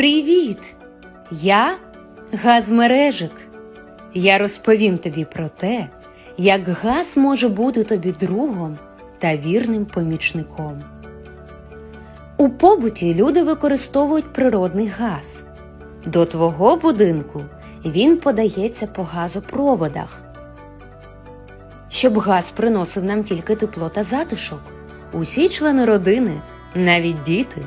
Привіт! Я газмережик. Я розповім тобі про те, як газ може бути тобі другом та вірним помічником. У побуті люди використовують природний газ. До твого будинку він подається по газопроводах. Щоб газ приносив нам тільки тепло та затишок, усі члени родини, навіть діти,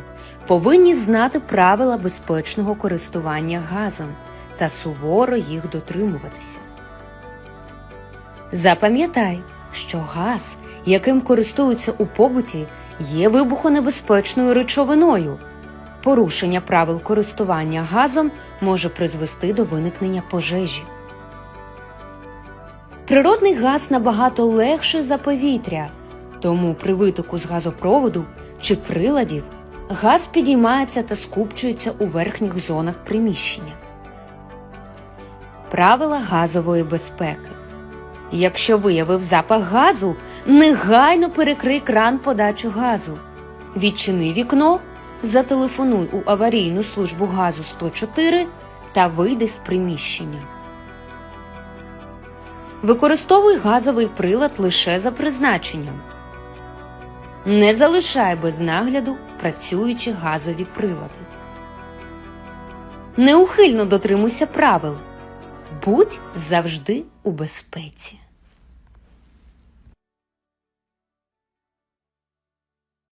повинні знати правила безпечного користування газом та суворо їх дотримуватися. Запам'ятай, що газ, яким користуються у побуті, є вибухонебезпечною речовиною. Порушення правил користування газом може призвести до виникнення пожежі. Природний газ набагато легший за повітря, тому при витоку з газопроводу чи приладів газ підіймається та скупчується у верхніх зонах приміщення. Правила газової безпеки. Якщо виявив запах газу, негайно перекрий кран подачі газу. Відчини вікно, зателефонуй у аварійну службу газу 104 та вийди з приміщення. Використовуй газовий прилад лише за призначенням. Не залишай без нагляду працюючі газові прилади. Неухильно дотримуйся правил. Будь завжди у безпеці.